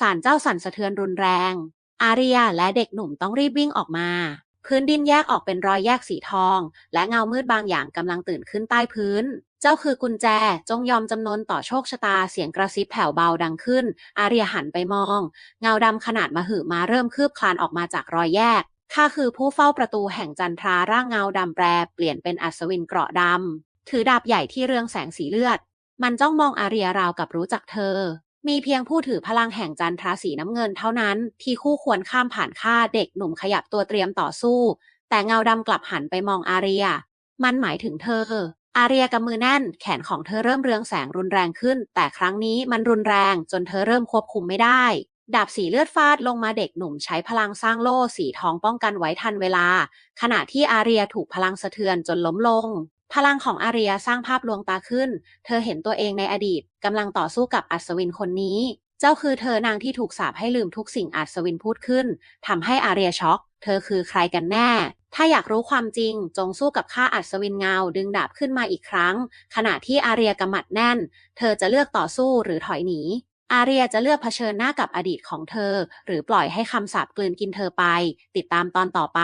ศาลเจ้าสั่นสะเทือนรุนแรง อารียาและเด็กหนุ่มต้องรีบวิ่งออกมา พื้นดินแยกออกเป็นรอยแยกสีทอง และเงามืดบางอย่างกำลังตื่นขึ้นใต้พื้น เจ้าคือกุญแจจงยอมจำนนต่อโชคชะตาเสียงกระซิบแผ่วเบาดังขึ้น อารียาหันไปมอง เงาดำขนาดมหึมาเริ่มคืบคลานออกมาจากรอยแยกข้าคือผู้เฝ้าประตูแห่งจันทราร่างเงาดำแปรเปลี่ยนเป็นอัศวินเกราะดำถือดาบใหญ่ที่เรืองแสงสีเลือด มันจ้องมองอาเรียราวกับรู้จักเธอ มีเพียงผู้ถือพลังแห่งจันทราสีน้ำเงินเท่านั้น ที่คู่ควรข้ามผ่านข้าเด็กหนุ่มขยับตัวเตรียมต่อสู้ แต่เงาดำกลับหันไปมองอาเรีย มันหมายถึงเธอ อาเรียกำมือแน่น แขนของเธอเริ่มเรืองแสงรุนแรงขึ้น แต่ครั้งนี้มันรุนแรงจนเธอเริ่มควบคุมไม่ได้ดาบสีเลือดฟาดลงมาเด็กหนุ่มใช้พลังสร้างโล่สีทองป้องกันไว้ทันเวลา ขณะที่อาเรียถูกพลังสะเทือนจนล้มลง พลังของอารียสร้างภาพลวงตาขึ้น เธอเห็นตัวเองในอดีตกำลังต่อสู้กับอัศวินคนนี้ เจ้าคือเธอนางที่ถูกสาปให้ลืมทุกสิ่งอัศวินพูดขึ้นทำให้อารียช็อก เธอคือใครกันแน่ ถ้าอยากรู้ความจริง จงสู้กับข้าอัศวินเงาดึงดาบขึ้นมาอีกครั้ง ขณะที่อารียกำมัดแน่น เธอจะเลือกต่อสู้หรือถอยหนีอาเรียจะเลือกเผชิญหน้ากับอดีตของเธอ หรือปล่อยให้คำสาปกลืนกินเธอไป ติดตามตอนต่อไป